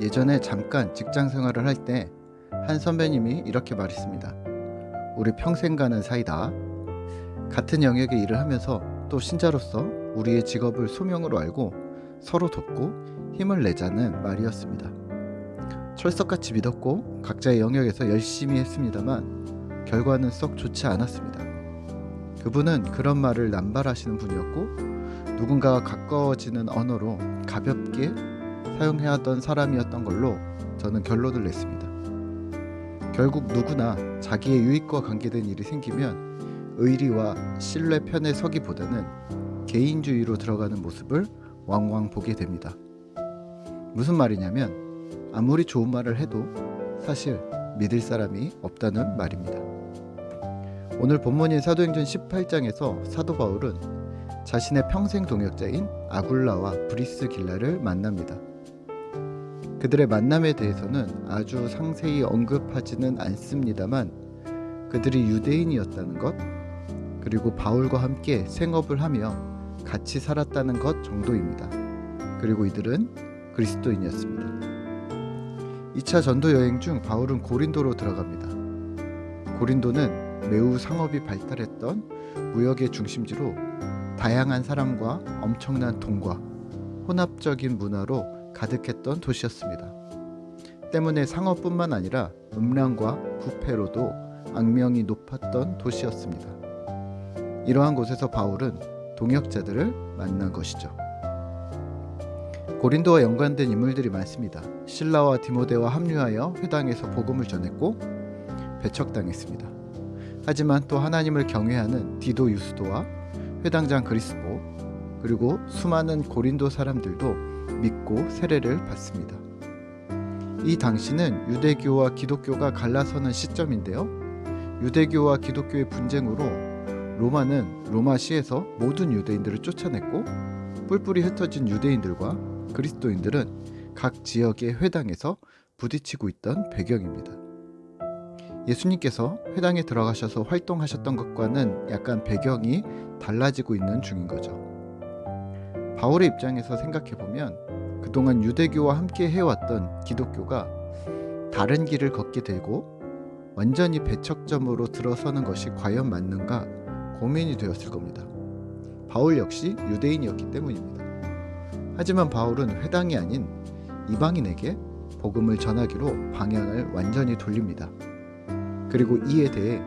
예전에 잠깐 직장 생활을 할 때 한 선배님이 이렇게 말했습니다. 우리 평생 가는 사이다. 같은 영역의 일을 하면서 또 신자로서 우리의 직업을 소명으로 알고 서로 돕고 힘을 내자는 말이었습니다. 철석같이 믿었고 각자의 영역에서 열심히 했습니다만 결과는 썩 좋지 않았습니다. 그분은 그런 말을 남발하시는 분이었고 누군가와 가까워지는 언어로 가볍게 사용해왔던 사람이었던 걸로 저는 결론을 냈습니다. 결국 누구나 자기의 유익과 관계된 일이 생기면 의리와 신뢰 편에 서기보다는 개인주의로 들어가는 모습을 왕왕 보게 됩니다. 무슨 말이냐면 아무리 좋은 말을 해도 사실 믿을 사람이 없다는 말입니다. 오늘 본문인 사도행전 18장에서 사도 바울은 자신의 평생 동역자인 아굴라와 브리스 길라를 만납니다. 그들의 만남에 대해서는 아주 상세히 언급하지는 않습니다만 그들이 유대인이었다는 것 그리고 바울과 함께 생업을 하며 같이 살았다는 것 정도입니다. 그리고 이들은 그리스도인이었습니다. 2차 전도 여행 중 바울은 고린도로 들어갑니다. 고린도는 매우 상업이 발달했던 무역의 중심지로 다양한 사람과 엄청난 돈과 혼합적인 문화로 가득했던 도시였습니다. 때문에 상업뿐만 아니라 음란과 부패로도 악명이 높았던 도시였습니다. 이러한 곳에서 바울은 동역자들을 만난 것이죠. 고린도와 연관된 인물들이 많습니다. 신라와 디모데와 합류하여 회당에서 복음을 전했고 배척당했습니다. 하지만 또 하나님을 경외하는 디도 유스도와 회당장 그리스보 그리고 수많은 고린도 사람들도 믿고 세례를 받습니다. 이 당시는 유대교와 기독교가 갈라서는 시점인데요. 유대교와 기독교의 분쟁으로 로마는 로마시에서 모든 유대인들을 쫓아냈고 뿔뿔이 흩어진 유대인들과 그리스도인들은 각 지역의 회당에서 부딪히고 있던 배경입니다. 예수님께서 회당에 들어가셔서 활동하셨던 것과는 약간 배경이 달라지고 있는 중인 거죠. 바울의 입장에서 생각해 보면 그동안 유대교와 함께 해왔던 기독교가 다른 길을 걷게 되고 완전히 배척점으로 들어서는 것이 과연 맞는가 고민이 되었을 겁니다. 바울 역시 유대인이었기 때문입니다. 하지만 바울은 회당이 아닌 이방인에게 복음을 전하기로 방향을 완전히 돌립니다. 그리고 이에 대해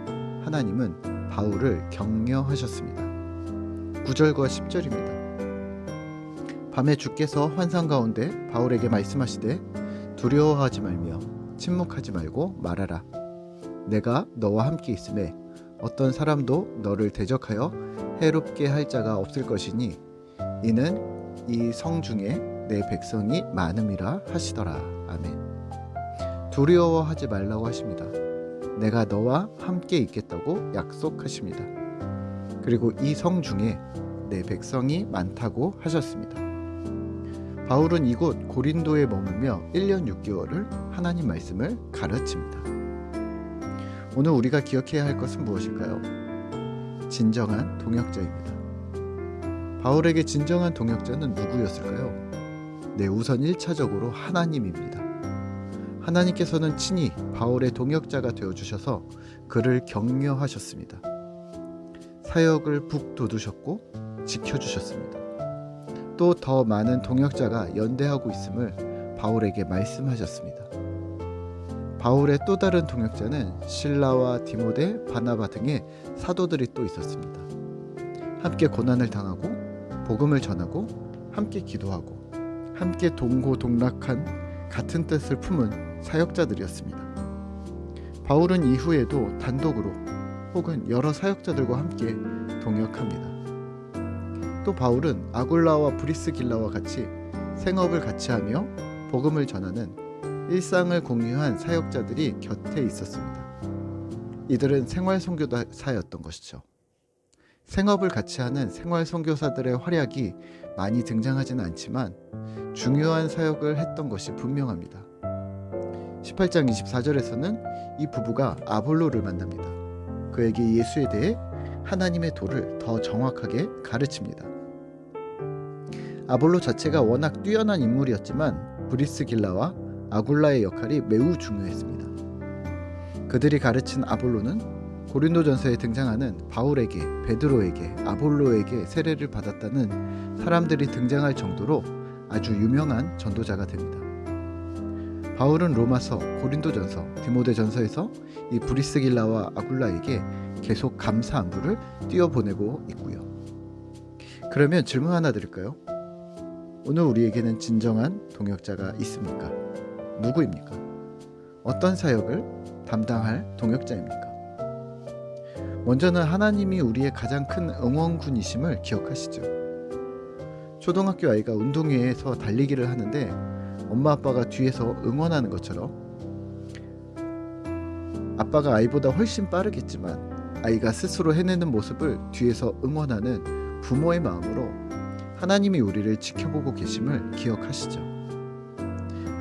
하나님은 바울을 격려하셨습니다. 9절과 10절입니다. 밤에 주께서 환상 가운데 바울에게 말씀하시되 두려워하지 말며 침묵하지 말고 말하라. 내가 너와 함께 있음에 어떤 사람도 너를 대적하여 해롭게 할 자가 없을 것이니 이는 이 성 중에 내 백성이 많음이라 하시더라. 아멘. 두려워하지 말라고 하십니다. 내가 너와 함께 있겠다고 약속하십니다. 그리고 이 성 중에 내 백성이 많다고 하셨습니다. 바울은 이곳 고린도에 머물며 1년 6개월을 하나님 말씀을 가르칩니다. 오늘 우리가 기억해야 할 것은 무엇일까요? 진정한 동역자입니다. 바울에게 진정한 동역자는 누구였을까요? 네, 우선 1차적으로 하나님입니다. 하나님께서는 친히 바울의 동역자가 되어 주셔서 그를 격려하셨습니다. 사역을 북돋우셨고 지켜 주셨습니다. 또 더 많은 동역자가 연대하고 있음을 바울에게 말씀하셨습니다. 바울의 또 다른 동역자는 신라와 디모데, 바나바 등의 사도들이 또 있었습니다. 함께 고난을 당하고 복음을 전하고 함께 기도하고 함께 동고동락한 같은 뜻을 품은 사역자들이었습니다. 바울은 이후에도 단독으로 혹은 여러 사역자들과 함께 동역합니다. 또 바울은 아굴라와 브리스길라와 같이 생업을 같이 하며 복음을 전하는 일상을 공유한 사역자들이 곁에 있었습니다. 이들은 생활 선교사였던 것이죠. 생업을 같이 하는 생활 선교사들의 활약이 많이 등장하지는 않지만 중요한 사역을 했던 것이 분명합니다. 18장 24절에서는 이 부부가 아볼로를 만납니다. 그에게 예수에 대해 하나님의 도를 더 정확하게 가르칩니다. 아볼로 자체가 워낙 뛰어난 인물이었지만 브리스길라와 아굴라의 역할이 매우 중요했습니다. 그들이 가르친 아볼로는 고린도전서에 등장하는 바울에게, 베드로에게, 아볼로에게 세례를 받았다는 사람들이 등장할 정도로 아주 유명한 전도자가 됩니다. 바울은 로마서, 고린도전서, 디모데전서에서 이 브리스길라와 아굴라에게 계속 감사 안부를 띄워보내고 있고요. 그러면 질문 하나 드릴까요? 오늘 우리에게는 진정한 동역자가 있습니까? 누구입니까? 어떤 사역을 담당할 동역자입니까? 먼저는 하나님이 우리의 가장 큰 응원군이심을 기억하시죠. 초등학교 아이가 운동회에서 달리기를 하는데 엄마 아빠가 뒤에서 응원하는 것처럼 아빠가 아이보다 훨씬 빠르겠지만 아이가 스스로 해내는 모습을 뒤에서 응원하는 부모의 마음으로 하나님이 우리를 지켜보고 계심을 기억하시죠.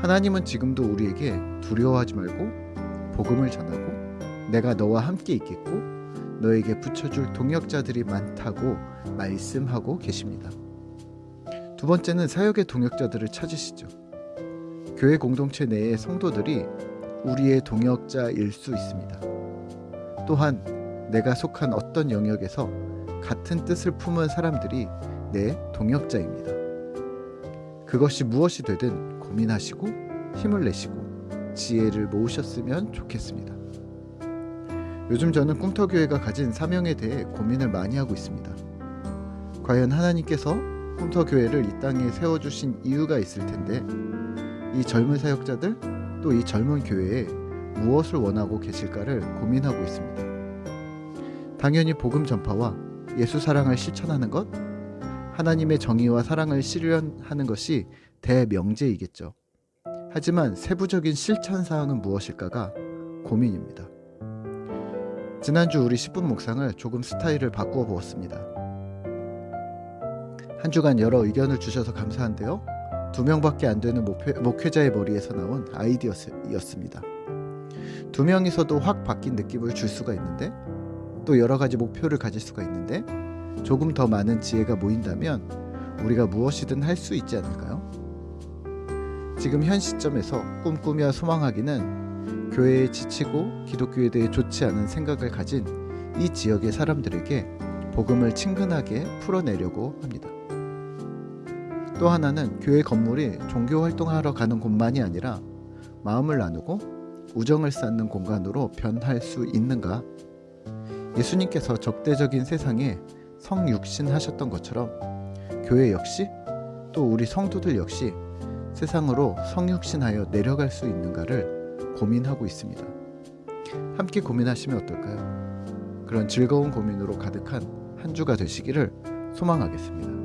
하나님은 지금도 우리에게 두려워하지 말고 복음을 전하고 내가 너와 함께 있겠고 너에게 붙여줄 동역자들이 많다고 말씀하고 계십니다. 두 번째는 사역의 동역자들을 찾으시죠. 교회 공동체 내의 성도들이 우리의 동역자일 수 있습니다. 또한 내가 속한 어떤 영역에서 같은 뜻을 품은 사람들이 내 동역자입니다. 그것이 무엇이 되든 고민하시고 힘을 내시고 지혜를 모으셨으면 좋겠습니다. 요즘 저는 꿈터교회가 가진 사명에 대해 고민을 많이 하고 있습니다. 과연 하나님께서 꿈터교회를 이 땅에 세워주신 이유가 있을 텐데 이 젊은 사역자들 또 이 젊은 교회에 무엇을 원하고 계실까를 고민하고 있습니다. 당연히 복음 전파와 예수 사랑을 실천하는 것, 하나님의 정의와 사랑을 실현하는 것이 대명제이겠죠. 하지만 세부적인 실천 사항은 무엇일까가 고민입니다. 지난주 우리 10분 묵상을 조금 스타일을 바꾸어 보았습니다. 한 주간 여러 의견을 주셔서 감사한데요. 두 명밖에 안 되는 목회, 목회자의 머리에서 나온 아이디어였습니다. 두 명이서도 확 바뀐 느낌을 줄 수가 있는데 또 여러 가지 목표를 가질 수가 있는데 조금 더 많은 지혜가 모인다면 우리가 무엇이든 할 수 있지 않을까요? 지금 현 시점에서 꿈꾸며 소망하기는 교회에 지치고 기독교에 대해 좋지 않은 생각을 가진 이 지역의 사람들에게 복음을 친근하게 풀어내려고 합니다. 또 하나는 교회 건물이 종교 활동하러 가는 곳만이 아니라 마음을 나누고 우정을 쌓는 공간으로 변할 수 있는가? 예수님께서 적대적인 세상에 성육신하셨던 것처럼 교회 역시 또 우리 성도들 역시 세상으로 성육신하여 내려갈 수 있는가를 고민하고 있습니다. 함께 고민하시면 어떨까요? 그런 즐거운 고민으로 가득한 한 주가 되시기를 소망하겠습니다.